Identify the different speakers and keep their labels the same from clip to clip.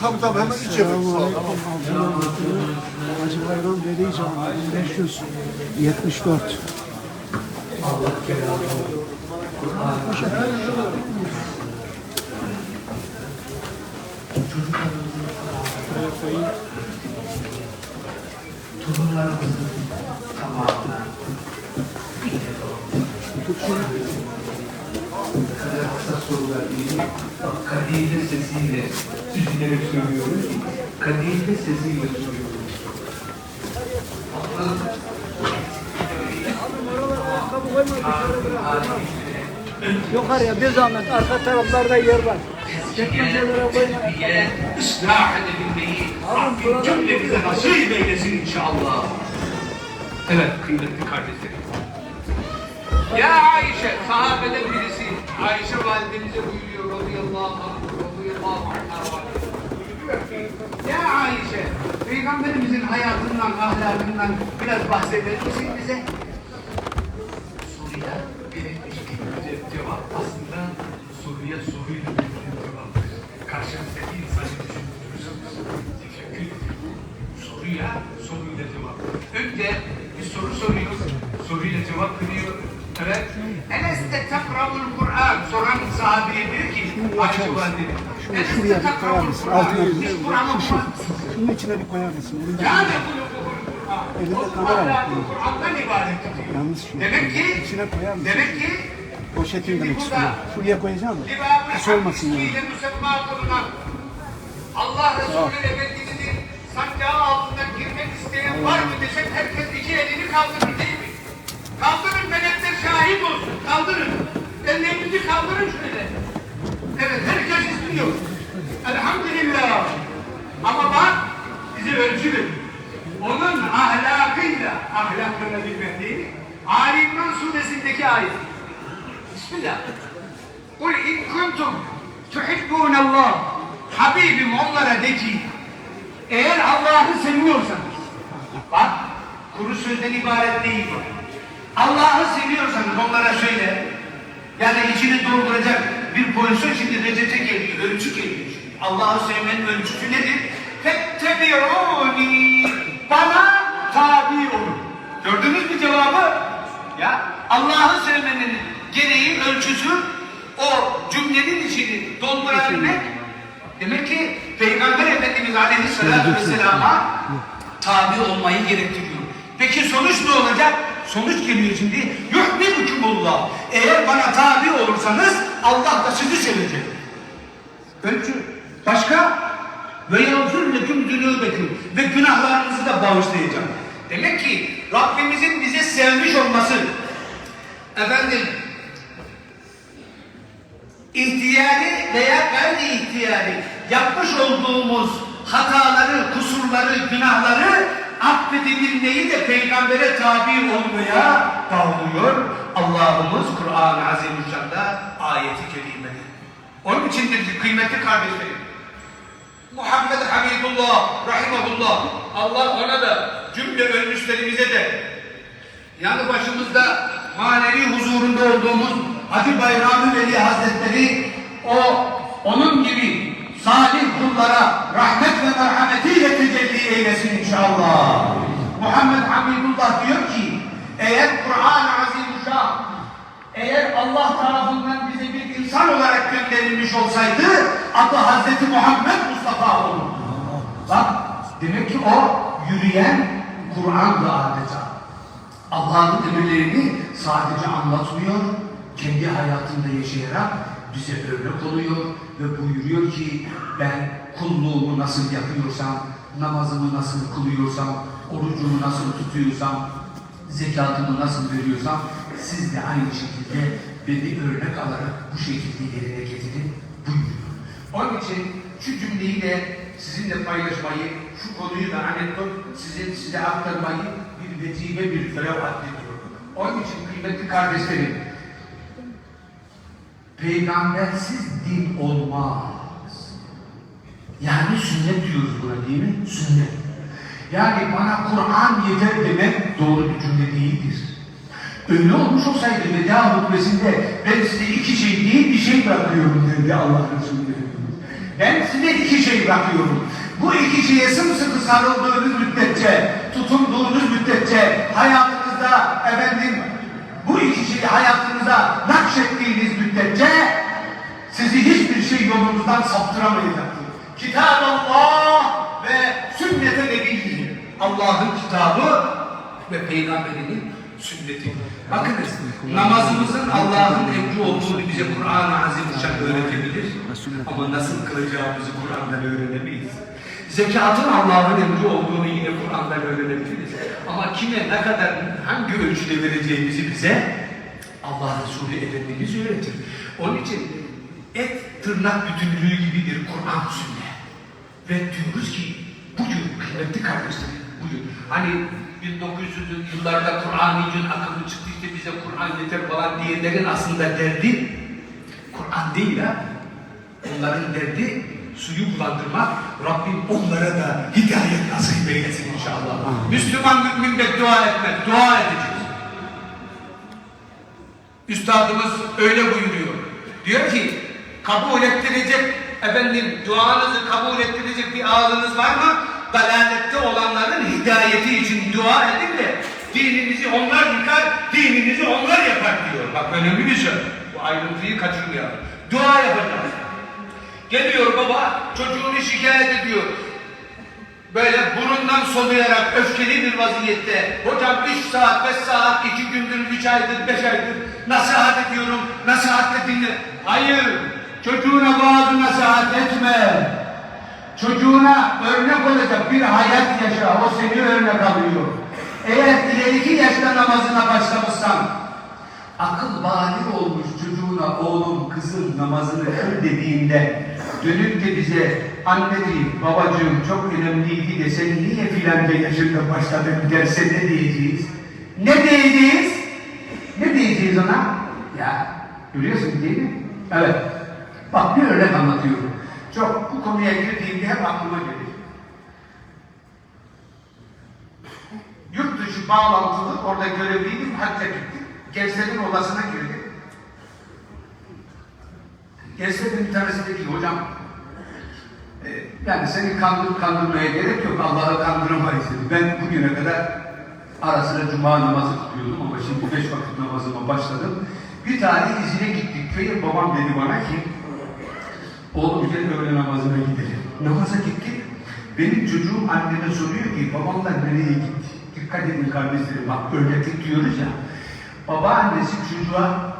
Speaker 1: Tabii tabii hemen iç yapın.
Speaker 2: Hacı Bayram Veli Camii 1574.
Speaker 3: kadar kısa sorular değil. Bak kadehli sesiyle üzülerek söylüyorum. Kadehli sesiyle söylüyorum.
Speaker 2: Yukarıya bir zahmet arka taraflarda yer var. Çekmecelere koyma.
Speaker 3: Diye ıslah edebilmeyi Rabbim cümlemize nasip eylesin inşallah. Evet kıymetli kardeşlerim. Ya Ayşe, sahabeden birisi Ayşe validemize buyuruyor radıyallahu radıyallahu anh. Buyuruyor ki, Ya Ayşe, Peygamberimizin hayatından, ahlakından biraz bahseder misin bize? Soruya verilmiş bir cevap aslında soruya soruyla verilen cevaptır. Karşınızdaki insanı düşündürürsünüz. Ederim. Soruya soruyla cevap. Önce bir soru soruyor, soruyla cevap veriyor. Evet. Eleste takra'ul Kur'an soran sahabeye diyor ki Ayşe validemiz.
Speaker 2: Şunu
Speaker 3: "Eleste
Speaker 2: şuraya bir koyar mısın?
Speaker 3: Kur'an?"
Speaker 2: Altına bir
Speaker 3: Siz Kur'an'ı okumaz
Speaker 2: şunun içine bir koyar mısın? Bunu
Speaker 3: Yani.
Speaker 2: Elinde kamera var.
Speaker 3: Kur'an Kur'an'dan ibaret ediyor.
Speaker 2: Yalnız şu.
Speaker 3: Demek ki
Speaker 2: İçine koyar mısın?
Speaker 3: Demek ki
Speaker 2: Poşetin demek istiyorum. Şuraya koyacağım mı?
Speaker 3: Libab-ı
Speaker 2: Pis olmasın yani.
Speaker 3: Allah Resulü Efendimiz'in sancağı altına girmek isteyen var mı desek herkes iki elini kaldırır değil mi? Kaldırın melekler şahit olsun. Kaldırın. Ellerinizi kaldırın şöyle. Evet herkes istiyor. Elhamdülillah. Ama bak bize ölçü verin. Onun ahlakıyla ahlaklanabilir değil mi? Ali İmran suresindeki ayet. Bismillah. Kul in kuntum tuhibbun Allah. Habibim onlara de ki eğer Allah'ı seviyorsanız bak kuru sözden ibaret değil bu. Allah'ı seviyorsanız onlara söyle yani içini dolduracak bir pozisyon şimdi reçete geliyor, ölçü geliyor. Allah'ı sevmenin ölçüsü nedir? Fettebi'uni bana tabi olun. Gördünüz mü cevabı? Ya Allah'ı sevmenin gereği ölçüsü o cümlenin içini doldurabilmek. Demek ki Peygamber Efendimiz Aleyhisselatü Vesselam'a tabi olmayı gerektiriyor. Peki sonuç ne olacak? Sonuç geliyor şimdi. Yuhbibukumullah. Eğer bana tabi olursanız Allah da sizi sevecek. Ölçü. Başka? Ve yağfir leküm zünûbeküm. Ve günahlarınızı da bağışlayacağım. Demek ki Rabbimizin bize sevmiş olması efendim ihtiyari veya gayri ihtiyari yapmış olduğumuz hataları, kusurları, günahları affedilmeyi de peygambere tabi olmaya bağlıyor. Allah'ımız Kur'an-ı Azimüşşan'da ayeti kerimede. Onun içindir ki kıymetli kardeşlerim. Muhammed Hamidullah, Rahimahullah. Allah ona da cümle ölmüşlerimize de yanı başımızda manevi huzurunda olduğumuz Hacı Bayrami Veli Hazretleri o onun gibi salih kullara rahmet ve merhametiyle tecelli eylesin inşallah. Muhammed Hamidullah diyor ki eğer Kur'an-ı Azimuşşan eğer Allah tarafından bize bir insan olarak gönderilmiş olsaydı adı Hazreti Muhammed Mustafa olur. Bak demek ki o yürüyen Kur'an'dı adeta. Allah'ın emirlerini sadece anlatmıyor, kendi hayatında yaşayarak bize örnek oluyor ve buyuruyor ki ben kulluğumu nasıl yapıyorsam, namazımı nasıl kılıyorsam, orucumu nasıl tutuyorsam, zekatımı nasıl veriyorsam siz de aynı şekilde beni örnek alarak bu şekilde yerine getirin buyuruyor. Onun için şu cümleyi de sizinle paylaşmayı, şu konuyu da anekdot sizin size aktarmayı bir vecibe bir görev addediyorum. Onun için kıymetli kardeşlerim, peygambersiz din olmaz. Yani sünnet diyoruz buna değil mi? Sünnet. Yani bana Kur'an yeter demek doğru bir cümle değildir. Öyle olmuş olsaydı veda hutbesinde ben size iki şey değil bir şey bırakıyorum dedi Allah Resulü. Ben size iki şey bırakıyorum. Bu iki şeye sımsıkı sarıldığınız müddetçe, tutunduğunuz müddetçe, hayatınızda efendim bu iki şeyi hayatınıza nakşettiğiniz müddetçe sizi hiçbir şey yolunuzdan saptıramayacaktır. Kitab Allah ve sünnet-i nebiyyi. Allah'ın kitabı ve peygamberinin sünneti. Bakınız namazımızın Allah'ın emri olduğunu bize Kur'an-ı Azimüşşan öğretebilir. Ama nasıl kılacağımızı Kur'an'dan öğrenemeyiz. Zekatın Allah'ın emri olduğunu yine Kur'an'dan öğrenebiliriz. Ama kime ne kadar hangi ölçüde vereceğimizi bize Allah Resulü Efendimiz öğretir. Onun için et tırnak bütünlüğü gibidir Kur'an sünnet. Ve diyoruz ki bugün kıymetli kardeşlerim bugün hani 1900'lü yıllarda Kur'an-ı Cün akımı çıktı işte bize Kur'an yeter falan diyenlerin aslında derdi Kur'an değil ha. Onların derdi suyu bulandırmak. Rabbim onlara da hidayet nasip eylesin inşallah. Müslüman mümin de dua etmez. Dua edeceğiz. Üstadımız öyle buyuruyor. Diyor ki kabul ettirecek efendim duanızı kabul ettirecek bir ağzınız var mı? Dalalette olanların hidayeti için dua edin de dininizi onlar yıkar, dininizi onlar yapar diyor. Bak önemli bir söz. Bu ayrıntıyı kaçırmayalım. Dua yapacağız. Geliyor baba çocuğunu şikayet ediyor. Böyle burundan soluyarak öfkeli bir vaziyette. Hocam 3 saat, 5 saat, 2 gündür, 3 aydır, 5 aydır nasihat ediyorum. Nasihatle dinle. Hayır. Çocuğuna bazı nasihat etme. Çocuğuna örnek olacak bir hayat yaşa. O seni örnek alıyor. Eğer ileriki yaşta namazına başlamışsan akıl bali olmuş çocuğuna oğlum kızım namazını kıl dediğinde dönüp de bize anneciğim babacığım çok önemliydi de sen niye filanca yaşında başladın derse ne diyeceğiz? Ne diyeceğiz? Ne diyeceğiz ona? Ya görüyorsun değil mi? Evet. Bak bir örnek anlatıyorum. Çok bu konuya girdiğimde hep aklıma gelir. Yurt dışı bağlantılı orada görevliydim, hacca gittim. Gençlerin odasına girdim. Gençlerin bir tanesi dedi ki hocam e, yani seni kandırıp kandırmaya gerek yok, Allah'ı kandıramayız dedi. Ben bugüne kadar ara sıra cuma namazı kılıyordum ama şimdi beş vakit namazıma başladım. Bir tane izine gittik köye, babam dedi bana ki oğlum gel öğle namazına gidelim. Namaza gittik. Benim çocuğum anneme soruyor ki babamlar nereye gitti? Dikkat edin kardeşlerim bak öğrettik diyoruz ya. Babaannesi çocuğa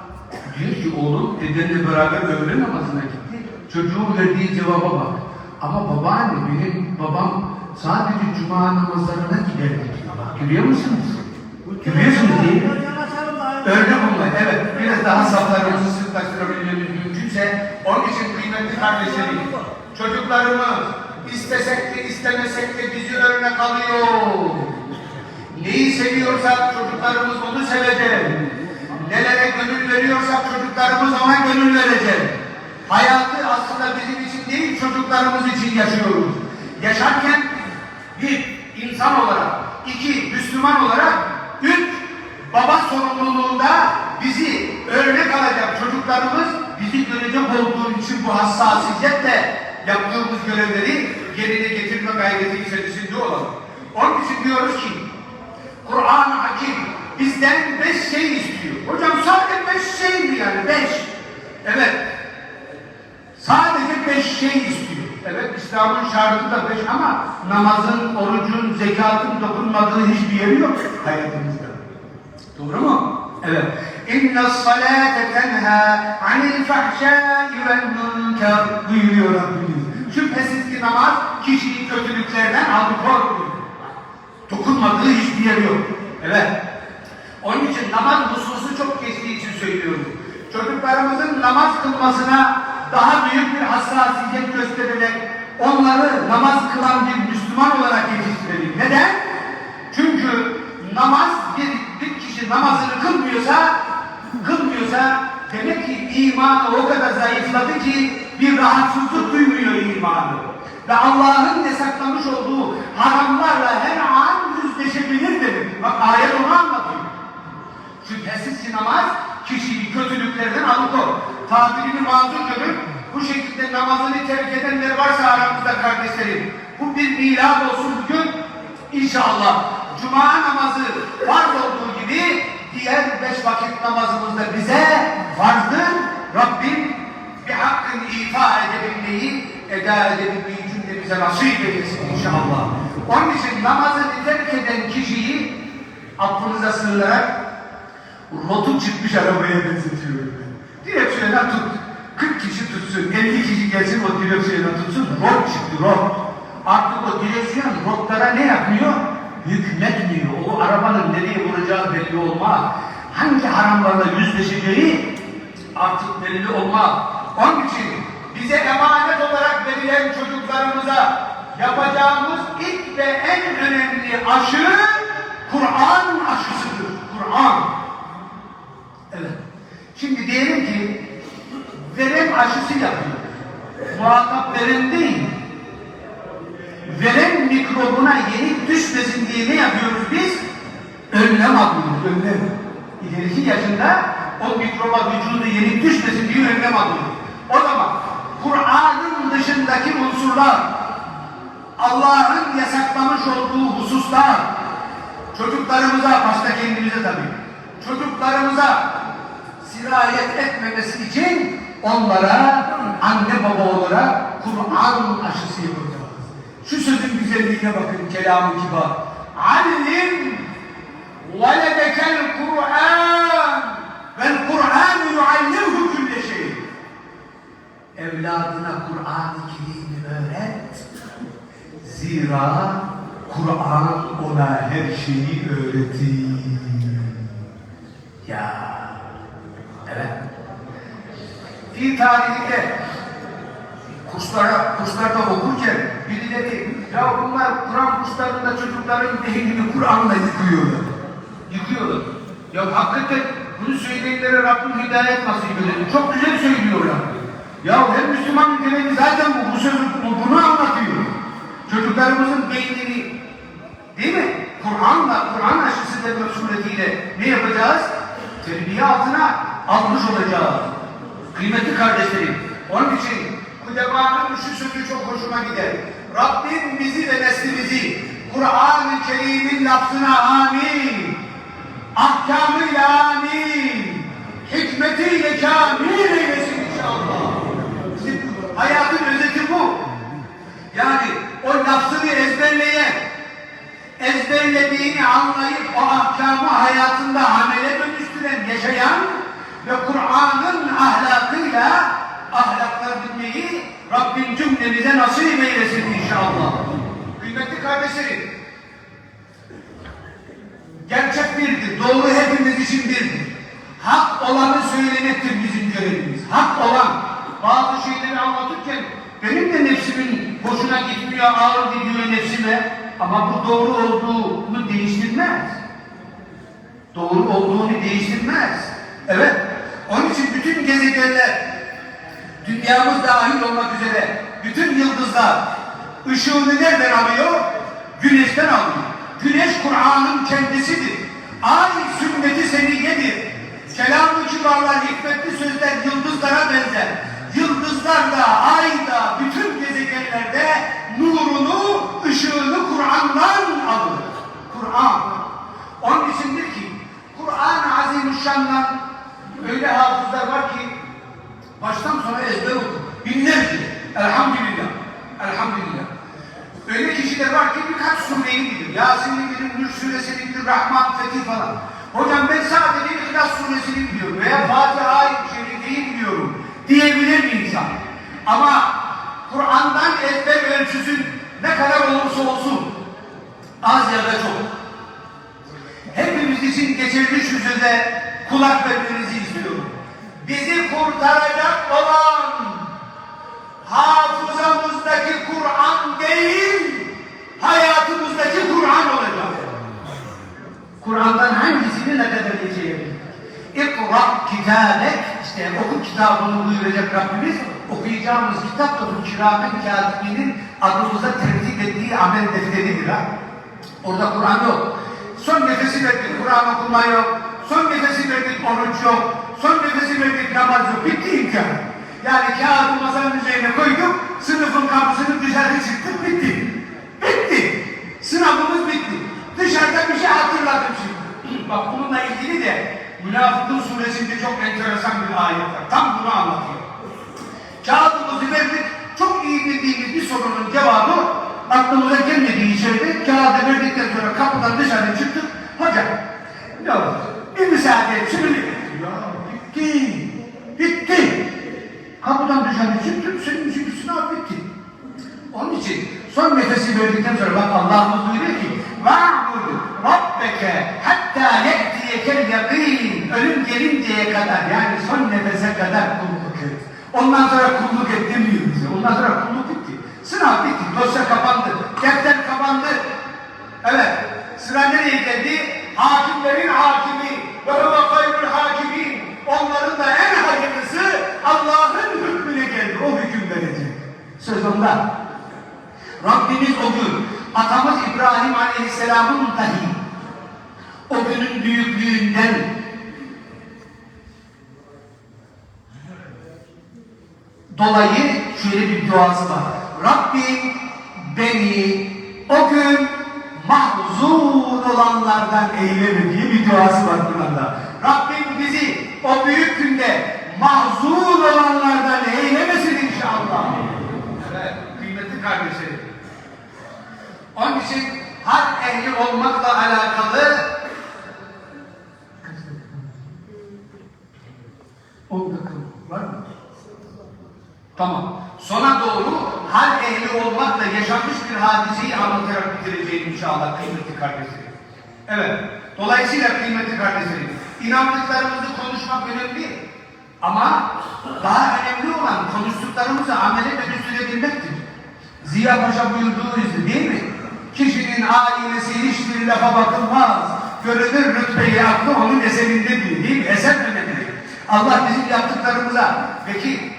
Speaker 3: diyor ki oğlum dedenle beraber öğle namazına gitti. Çocuğun verdiği cevaba bak. Ama babaanne benim babam sadece cuma namazlarına giderdi diyor. Bak görüyor musunuz? Görüyorsunuz değil mi? Örnek olmak, evet. Biraz daha saflarımızı sıklaştırabilmemiz mümkünse, onun için kıymetli kardeşlerim, çocuklarımız istesek de istemesek de bizi örnek alıyor. Neyi seviyorsak çocuklarımız onu sevecek. Nelere gönül veriyorsak çocuklarımız ona gönül verecek. Hayatı aslında bizim için değil çocuklarımız için yaşıyoruz. Yaşarken bir insan olarak, iki Müslüman olarak, üç baba sorumluluğunda bizi örnek alacak çocuklarımız bizi görecek olduğu için bu hassasiyetle yaptığımız görevleri yerine getirme gayreti içerisinde olalım. Onun için diyoruz ki Kur'an-ı Hakim bizden beş şey istiyor. Hocam sadece beş şey mi yani? Beş. Evet. Sadece beş şey istiyor. Evet İslam'ın şartı da beş ama namazın, orucun, zekatın dokunmadığı hiçbir yeri yok hayatımızda. Doğru mu? Evet. İnne salate tenha anil fahşai vel münker buyuruyor Rabbimiz. Şüphesiz ki namaz kişiyi kötülüklerden alıkoyuyor. Dokunmadığı hiçbir yer yok. Evet. Onun için namaz hususu çok geçtiği için söylüyorum. Çocuklarımızın namaz kılmasına daha büyük bir hassasiyet göstererek onları namaz kılan bir Müslüman olarak yetiştirelim. Neden? Çünkü namaz bir kişi namazını kılmıyorsa kılmıyorsa demek ki imanı o kadar zayıfladı ki bir rahatsızlık duymuyor imanı. Ve Allah'ın yasaklamış olduğu haramlarla her an yüzleşebilir demek. Bak ayet onu anlatıyor. Şüphesiz ki namaz kişiyi kötülüklerden alıkor. Tabirini mazur görüp bu şekilde namazını terk edenler varsa aramızda kardeşlerim, bu bir milad olsun bugün. İnşallah Cuma namazı gibi diğer beş vakit namazımızda bize farzdır. Rabbim bir hakkın ifa edebilmeyi, eda edebilmeyi cümlemize nasip eylesin inşallah. Onun için namazı terk eden kişiyi affınıza sığınarak rotu çıkmış arabaya benzetiyorum ben. Direksiyona tut. 40 kişi tutsun, 50 kişi gelsin o direksiyona tutsun. Rot çıktı rot. Artık o direksiyon rotlara ne yapıyor? Hükmetmiyor. O arabanın nereye vuracağı belli olmaz. Hangi haramlarla yüzleşeceği artık belli olmaz. Onun için bize emanet olarak verilen çocuklarımıza yapacağımız ilk ve en önemli aşı Kur'an aşısıdır. Kur'an. Evet. Şimdi diyelim ki verem aşısı yapıyor. Muhatap veren değil. Veren mikrobuna yenik düşmesin diye ne yapıyoruz biz? Önlem alıyoruz, önlem. İleriki yaşında o mikroba vücudu yenik düşmesin diye önlem alıyoruz. O zaman Kur'an'ın dışındaki unsurlar, Allah'ın yasaklamış olduğu hususlar, çocuklarımıza, başta kendimize tabii, çocuklarımıza sirayet etmemesi için onlara anne baba olarak Kur'an aşısı yapacağız. Şu sözün güzelliğine bakın kelamı kibar. Allim veledekel Kur'an vel Kur'an yuallimhu külle şey. Evladına Kur'an-ı Kerim'i öğret. Zira Kur'an ona her şeyi öğretir. Ya evet. Fi tarihinde kurslara, kurslarda okurken birileri ya bunlar Kur'an kurslarında çocukların beynini Kur'an'la yıkıyorlar. Yıkıyorlar. Ya hakikaten bunu söyleyenlere Rabbim hidayet nasip edelim. Çok güzel söylüyorlar. Ya her Müslümanın görevi zaten bu. Bu sözü bu- bunu anlatıyor. Çocuklarımızın beynini değil mi? Kur'an'la, Kur'an aşısı verme suretiyle ne yapacağız? Terbiye altına almış olacağız. Kıymetli kardeşlerim, onun için Kudebanın şu sözü çok hoşuma gider. Rabbim bizi ve neslimizi Kur'an-ı Kerim'in lafzına amin. Ahkamıyla amin. Hikmetiyle kamil eylesin inşallah. Hayatın özeti bu. Yani o lafzını ezberleyen, ezberlediğini anlayıp o ahkamı hayatında amele dönüştüren, yaşayan ve Kur'an'ın ahlakıyla ahlaklanmayı Rabbim cümlemize nasip eylesin inşallah. Kıymetli kardeşlerim, gerçek birdir, doğru hepimiz için birdir. Hak olanı söylemektir bizim görevimiz. Hak olan bazı şeyleri anlatırken benim de nefsimin hoşuna gitmiyor, ağır gidiyor nefsime. Ama bu doğru olduğunu değiştirmez. Doğru olduğunu değiştirmez. Evet. Onun için bütün gezegenler, dünyamız dahil olmak üzere bütün yıldızlar ışığını nereden alıyor? Güneşten alıyor. Güneş Kur'an'ın kendisidir. Ay sünneti seniyedir. Kelam-ı kibarlar, hikmetli sözler yıldızlara benzer. Yıldızlar da, ay da, bütün gezegenlerde nurunu, ışığını Kur'an'dan alır. Kur'an. Onun içindir ki Kur'an-ı Azimüşşan'dan öyle hafızlar var ki baştan sona ezber okur. Binlerce. Elhamdülillah. Elhamdülillah. Öyle kişiler var ki birkaç sureyi bilir. Yasin'i bilir, Nur suresini bilir, Rahman, Fetih falan. Hocam ben sadece İhlas suresini biliyorum veya Fatiha-i Şerife'yi biliyorum diyebilir bir insan. Ama Kur'an'dan ezber ölçüsü ne kadar olursa olsun az ya da çok. Hepimiz için geçerli şu söze kulak vermenizi. Bizi kurtaracak olan hafızamızdaki Kur'an değil, hayatımızdaki Kur'an olacak. Kur'an'dan hangisini ne kadar geçebilir? İkra kitabek, işte oku kitabını buyuracak Rabbimiz, okuyacağımız kitap da bu kiramen katibinin adımıza tertip ettiği amel defteridir ha. Orada Kur'an yok. Son nefesi verdik Kur'an okuma yok. Son nefesi verdik oruç yok. Son nefesi verdik namaz yok. Bitti imkan. Yani kağıdı masanın üzerine koyduk, sınıfın kapısını dışarı çıktık, bitti. Bitti. Sınavımız bitti. Dışarıda bir şey hatırladım şimdi. Bak bununla ilgili de Münafıkun suresinde çok enteresan bir ayet var. Tam bunu anlatıyor. Kağıdımızı verdik, çok iyi bildiğimiz bir sorunun cevabı aklımıza gelmediği içeride kağıdı verdikten sonra kapıdan dışarı çıktık. Hocam, ne olur, bir müsaade et, şimdi. Ya bitti, bitti. Kapıdan dışarı çıktım, senin için sınav bitti. Onun için son nefesi verdikten sonra bak Allah'ımız buyuruyor ki وَعْبُدْ رَبَّكَ حَتَّى يَأْتِيَكَ الْيَقِينَ Ölüm gelinceye kadar yani son nefese kadar kulluk et. Ondan sonra kulluk et demiyor bize. Ondan sonra kulluk bitti. Sınav bitti. Dosya kapandı. Defter kapandı. Evet. Sıra nereye geldi? Hakimlerin hakimi. Ve huve hayrul hakimin. Onların da en hayırlısı Allah'ın hükmüne geldi. O hüküm verecek. Söz onda. Rabbimiz o gün atamız İbrahim Aleyhisselam'ın dahi o günün büyüklüğünden dolayı şöyle bir duası var. Rabbim beni o gün mahzun olanlardan eyleme diye bir duası var Kur'an'da. Rabbim bizi o büyük günde mahzun olanlardan eylemesin inşallah. Evet, kıymetli kardeşlerim. Onun için hak ehli olmakla alakalı 10 dakika var mı? Tamam. Sona doğru hal ehli olmakla yaşanmış bir hadiseyi anlatarak bitireceğim inşallah kıymetli kardeşlerim. Evet. Dolayısıyla kıymetli kardeşlerim, inandıklarımızı konuşmak önemli. Ama daha önemli olan konuştuklarımızı amele dönüştürebilmektir. Ziya Paşa buyurduğu üzere değil mi? Kişinin ailesi hiçbir lafa bakılmaz. Görünür rütbeyi aklı onun eserindedir değil mi? Eser önemli. Allah bizim yaptıklarımıza peki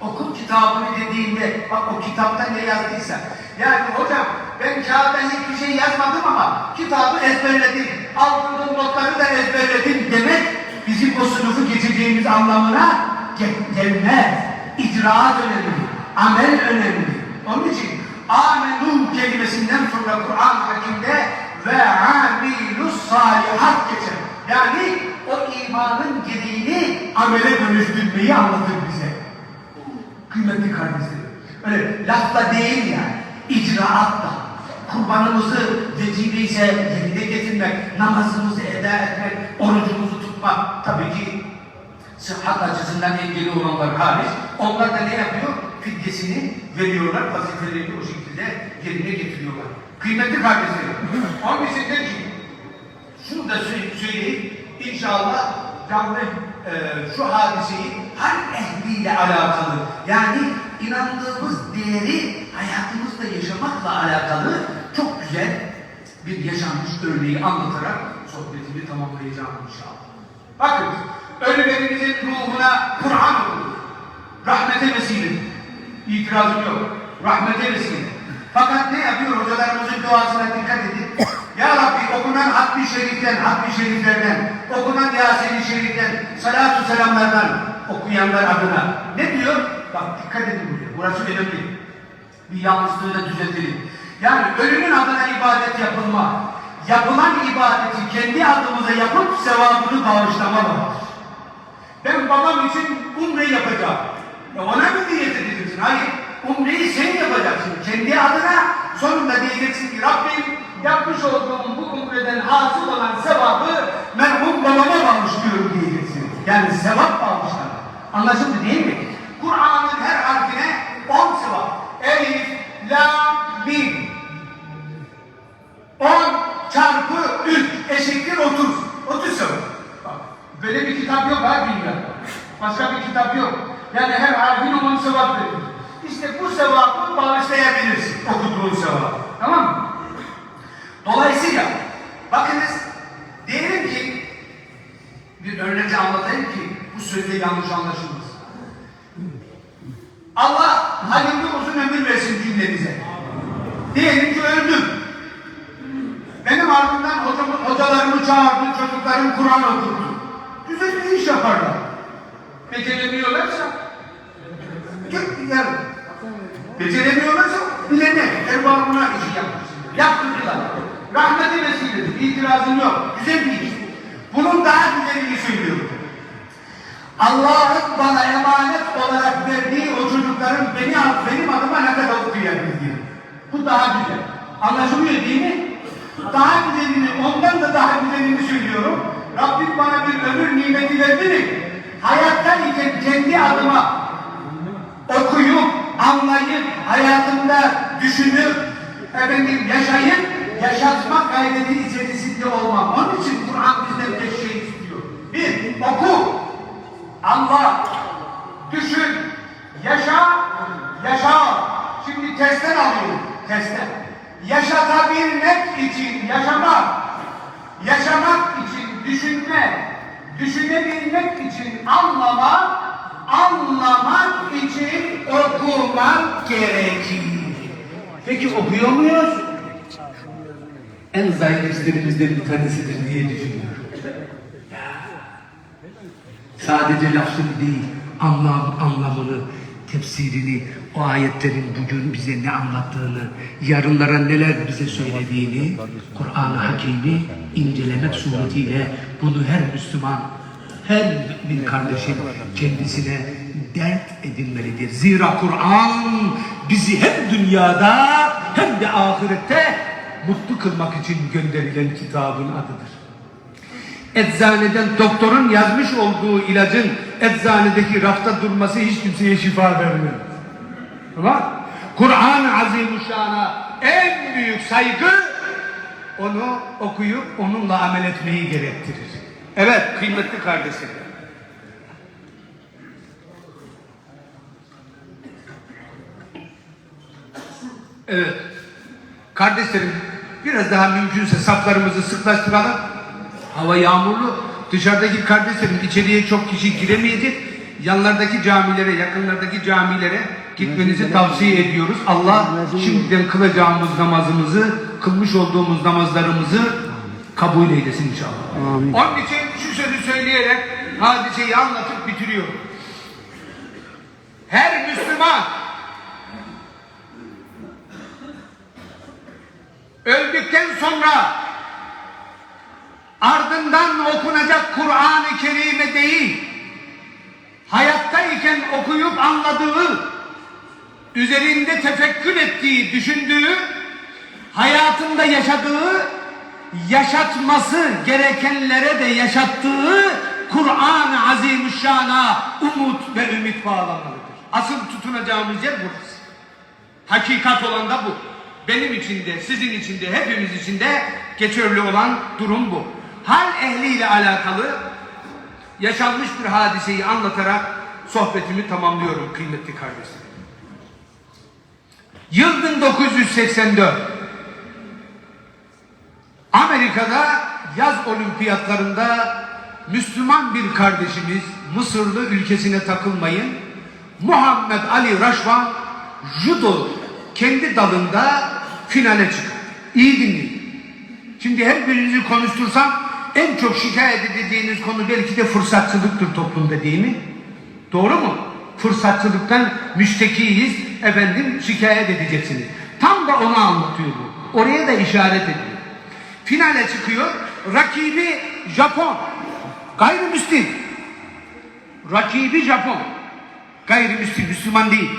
Speaker 3: okul kitabını dediğinde bak o kitapta ne yazdıysa yani hocam ben kağıda hiçbir şey yazmadım ama kitabı ezberledim aldığım notları da ezberledim demek bizim o sınıfı geçeceğimiz anlamına gel- gelmez. İcraat önemli, amel önemli. Onun için amenun kelimesinden sonra Kur'an hakimde ve amilus salihat geçer. Yani o imanın gereğini amele dönüştürmeyi anlatır. Kıymetli kardeşlerim. Öyle lafla değil yani. İcraatla. Kurbanımızı vecibe ise yerine getirmek, namazımızı eda etmek, orucumuzu tutmak. Tabii ki sıhhat açısından engeli olanlar hariç. Onlar da ne yapıyor? Fidyesini veriyorlar, vazifelerini o şekilde yerine getiriyorlar. Kıymetli kardeşlerim. Onun için de ki, şunu da sö- söyleyeyim. İnşallah canlı e, şu hadiseyi her ehliyle alakalı yani inandığımız değeri hayatımızda yaşamakla alakalı çok güzel bir yaşanmış örneği anlatarak sohbetimi tamamlayacağım inşallah. Bakın ölülerimizin ruhuna Kur'an. Rahmete vesile. İtirazım yok. Rahmete vesile. Fakat ne yapıyor hocalarımızın duasına dikkat edin. Ya Rabbi okunan Hatmi Şerif'ten, Hatmi Şeriflerden, okunan Yasin-i Şerif'ten, salatu selamlardan okuyanlar adına ne diyor? Bak dikkat edin buraya. Burası önemli. Bir yanlışlığı da düzeltelim. Yani ölümün adına ibadet yapılma. Yapılan ibadeti kendi adımıza yapıp sevabını bağışlama var. Ben babam için umre yapacağım. Ya ona mı niyet edeceksin? Hayır. Umreyi sen yapacaksın. Kendi adına sonunda diyeceksin ki Rabbim yapmış olduğum bu umreden hasıl olan sevabı merhum babama bağışlıyorum diyeceksin. Yani sevap bağışlar. Anlaşıldı değil mi? Kur'an'ın her harfine on sevap. Elif, la, mim. 10 çarpı 3 eşittir 30. 30 sevap. Bak, Böyle bir kitap yok ha bilmiyorum. Başka bir kitap yok. Yani her harfin onun sevap verir. İşte bu sevabı bağışlayabilirsin. Okuduğun sevabı. Tamam mı? Dolayısıyla bakınız diyelim ki bir örnekle anlatayım ki bu sözde yanlış anlaşılmasın. Allah hayırlı uzun ömür versin cümlemize. Diyelim ki öldüm. Benim ardından hocamı, hocalarımı çağırdı, çocuklarım Kur'an okudu. Güzel bir iş yaparlar. Beceremiyorlarsa
Speaker 4: Beceremiyorlarsa bilene, erbabına iş yapmış. Yaptırdılar. Rahmeti vesiledir. İtirazım yok. Güzel bir iş. Bunun daha güzelini söylüyorum. Allah'ın bana emanet olarak verdiği o çocukların beni, benim adıma ne kadar okuyabildiği. Bu daha güzel. Anlaşılıyor değil mi? Daha güzelini, ondan da daha güzelini söylüyorum. Rabbim bana bir ömür nimeti verdi mi? Hayattayken kendi adıma okuyup, anlayıp, hayatımda düşünüp, efendim yaşayıp, yaşatma gayreti içerisinde olmam. Onun için Kur'an bizden beş şey istiyor. Bir, oku. Anla, düşün, yaşa, yaşa. Şimdi testten alıyorum, testten. Yaşatabilmek için yaşamak, yaşamak için düşünme, düşünebilmek için anlamak, anlamak için okumak gerekir. Peki okuyor muyuz?
Speaker 3: en zayıf işlerimizden bir tanesidir diye düşünüyorum. Sadece lafını değil, anlam, anlamını, tefsirini, o ayetlerin bugün bize ne anlattığını, yarınlara neler bize söylediğini, Kur'an-ı Hakim'i incelemek suretiyle bunu her Müslüman, her mümin kardeşin kendisine dert edinmelidir. Zira Kur'an bizi hem dünyada hem de ahirette mutlu kılmak için gönderilen kitabın adıdır. Eczaneden doktorun yazmış olduğu ilacın eczanedeki rafta durması hiç kimseye şifa vermiyor. Ama Kur'an-ı Azimuşşan'a en büyük saygı onu okuyup onunla amel etmeyi gerektirir. Evet kıymetli kardeşim. Evet. Kardeşlerim biraz daha mümkünse saflarımızı sıklaştıralım. Hava yağmurlu. Dışarıdaki kardeşlerim içeriye çok kişi giremeyecek. Yanlardaki camilere, yakınlardaki camilere gitmenizi tavsiye ediyoruz. Allah şimdiden kılacağımız namazımızı, kılmış olduğumuz namazlarımızı kabul eylesin inşallah. Onun için şu sözü söyleyerek hadiseyi anlatıp bitiriyorum. Her Müslüman öldükten sonra ardından okunacak Kur'an-ı Kerim'e değil, hayattayken okuyup anladığı, üzerinde tefekkür ettiği, düşündüğü, hayatında yaşadığı, yaşatması gerekenlere de yaşattığı Kur'an-ı Azimüşşan'a umut ve ümit bağlamalıdır. Asıl tutunacağımız yer burası. Hakikat olan da bu. Benim için de, sizin için de, hepimiz için de geçerli olan durum bu. Hal ehliyle alakalı yaşanmış bir hadiseyi anlatarak sohbetimi tamamlıyorum kıymetli kardeşlerim. Yıl 1984. Amerika'da yaz olimpiyatlarında Müslüman bir kardeşimiz Mısırlı ülkesine takılmayın Muhammed Ali Raşvan judo kendi dalında finale çıkar. İyi dinleyin. Şimdi her birinizi konuştursam en çok şikayet edeceğiniz konu belki de fırsatçılıktır toplumda değil mi? Doğru mu? Fırsatçılıktan müştekiyiz, efendim şikayet edeceksiniz. Tam da onu anlatıyor bu. Oraya da işaret ediyor. Finale çıkıyor, rakibi Japon. Gayrimüslim. Rakibi Japon. Gayrimüslim, Müslüman değil.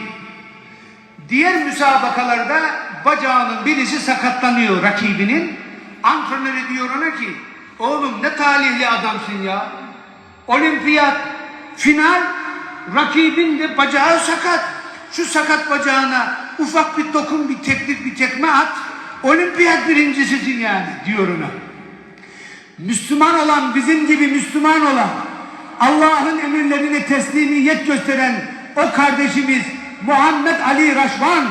Speaker 3: Diğer müsabakalarda bacağının birisi sakatlanıyor rakibinin. Antrenörü diyor ona ki oğlum ne talihli adamsın ya. Olimpiyat, final, rakibin de bacağı sakat. Şu sakat bacağına ufak bir dokun, bir teknik, bir tekme at. Olimpiyat birincisisin yani diyor ona. Müslüman olan, bizim gibi Müslüman olan, Allah'ın emirlerine teslimiyet gösteren o kardeşimiz Muhammed Ali Raşvan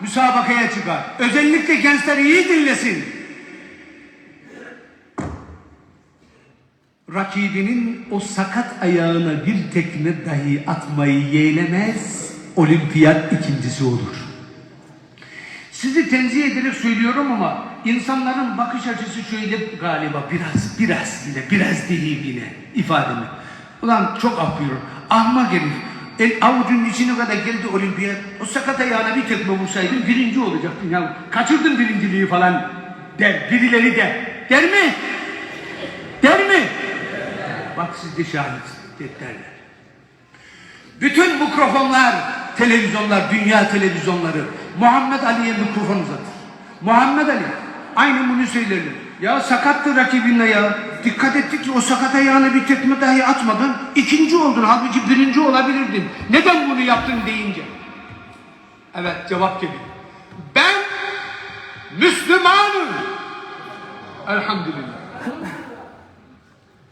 Speaker 3: müsabakaya çıkar. Özellikle gençler iyi dinlesin. Rakibinin o sakat ayağına bir tekme dahi atmayı yeğlemez, olimpiyat ikincisi olur. Sizi tenzih ederek söylüyorum ama insanların bakış açısı şöyle galiba biraz, biraz yine, biraz değil yine ifademi. Ulan çok affıyorum. Ahmak herif. El avucunun içine kadar geldi olimpiyat. O sakat ayağına bir tekme vursaydın birinci olacaktın ya. Kaçırdın birinciliği falan der. Birileri der. Der mi? Der mi? Bak siz de şahitsiniz. Derler. Bütün mikrofonlar, televizyonlar, dünya televizyonları Muhammed Ali'ye mikrofon uzatır. Muhammed Ali aynı bunu söylerler. Ya sakattı rakibinle ya. Dikkat ettik ki o sakat ayağına bir tekme dahi atmadın. ikinci oldun. Halbuki birinci olabilirdin. Neden bunu yaptın deyince. Evet cevap geliyor. Ben Müslümanım. Elhamdülillah.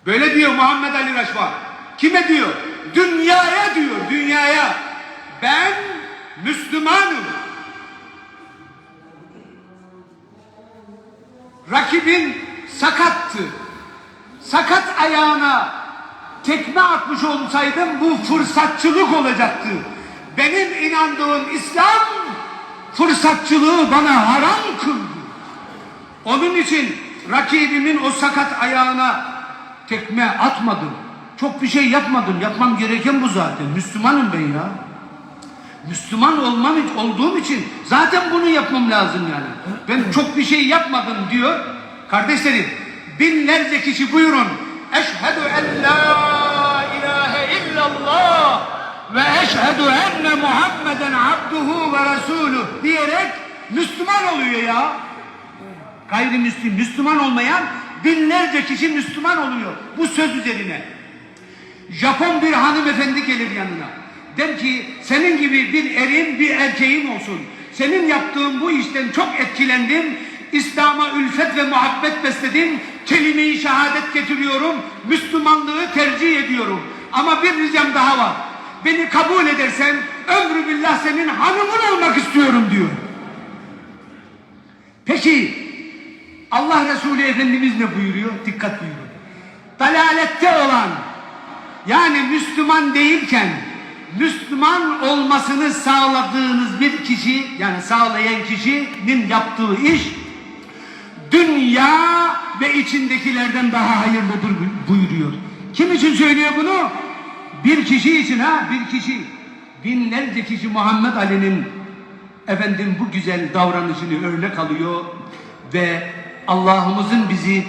Speaker 3: Böyle diyor Muhammed Ali Raşvan. Kime diyor? Dünyaya diyor, dünyaya. Ben Müslümanım. Rakibin sakattı. Sakat ayağına tekme atmış olsaydım bu fırsatçılık olacaktı. Benim inandığım İslam fırsatçılığı bana haram kıldı. Onun için rakibimin o sakat ayağına tekme atmadım. Çok bir şey yapmadım. Yapmam gereken bu zaten. Müslümanım ben ya. Müslüman olmam olduğum için zaten bunu yapmam lazım yani. Ben çok bir şey yapmadım diyor. Kardeşlerim binlerce kişi buyurun. Eşhedü en la ilahe illallah ve eşhedü enne Muhammeden abduhu ve resuluh diyerek Müslüman oluyor ya. Gayrimüslim, Müslüman olmayan binlerce kişi Müslüman oluyor bu söz üzerine. Japon bir hanımefendi gelir yanına. Der ki senin gibi bir erin bir erkeğim olsun. Senin yaptığın bu işten çok etkilendim. İslam'a ülfet ve muhabbet besledim. Kelime-i şehadet getiriyorum. Müslümanlığı tercih ediyorum. Ama bir ricam daha var. Beni kabul edersen ömrü billah senin hanımın olmak istiyorum diyor. Peki Allah Resulü Efendimiz ne buyuruyor? Dikkat buyuruyor. Dalalette olan yani Müslüman değilken Müslüman olmasını sağladığınız bir kişi yani sağlayan kişinin yaptığı iş dünya ve içindekilerden daha hayırlıdır buyuruyor. Kim için söylüyor bunu? Bir kişi için ha bir kişi. Binlerce kişi Muhammed Ali'nin efendim bu güzel davranışını örnek alıyor ve Allah'ımızın bizi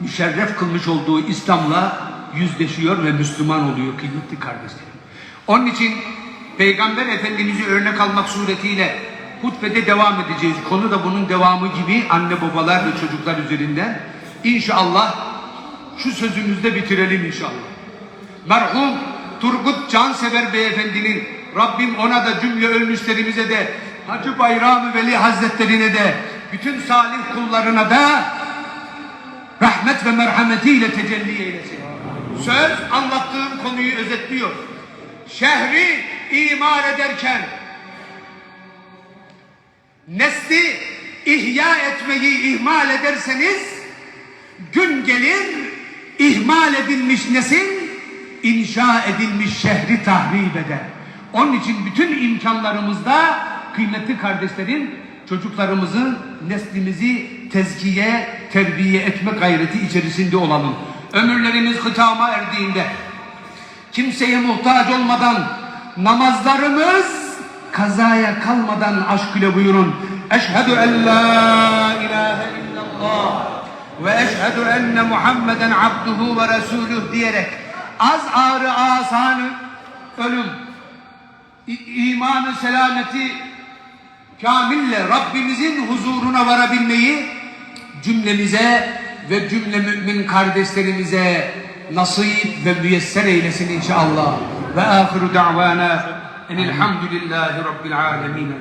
Speaker 3: müşerref kılmış olduğu İslam'la yüzleşiyor ve Müslüman oluyor kıymetli kardeşlerim. Onun için Peygamber Efendimiz'i örnek almak suretiyle hutbede devam edeceğiz. Konu da bunun devamı gibi anne babalar ve çocuklar üzerinden. İnşallah şu sözümüzde bitirelim inşallah. Merhum Turgut Cansever Beyefendinin Rabbim ona da cümle ölmüşlerimize de Hacı Bayram Veli Hazretlerine de bütün salih kullarına da rahmet ve merhametiyle tecelli eylesin. Söz anlattığım konuyu özetliyor. Şehri imar ederken nesli ihya etmeyi ihmal ederseniz gün gelir ihmal edilmiş nesil inşa edilmiş şehri tahrip eder. Onun için bütün imkanlarımızda kıymetli kardeşlerim çocuklarımızın neslimizi tezkiye, terbiye etme gayreti içerisinde olalım. Ömürlerimiz hıtama erdiğinde kimseye muhtaç olmadan namazlarımız kazaya kalmadan aşk ile buyurun. Eşhedü en la ilahe illallah ve eşhedü enne Muhammeden abduhu ve resuluh diyerek az ağrı asanı ölüm imanı selameti kamille Rabbimizin huzuruna varabilmeyi cümlemize ve cümle mümin kardeşlerimize nasip ve müyesser eylesin inşallah. Ve ahiru da'vana enilhamdülillahi rabbil alemin.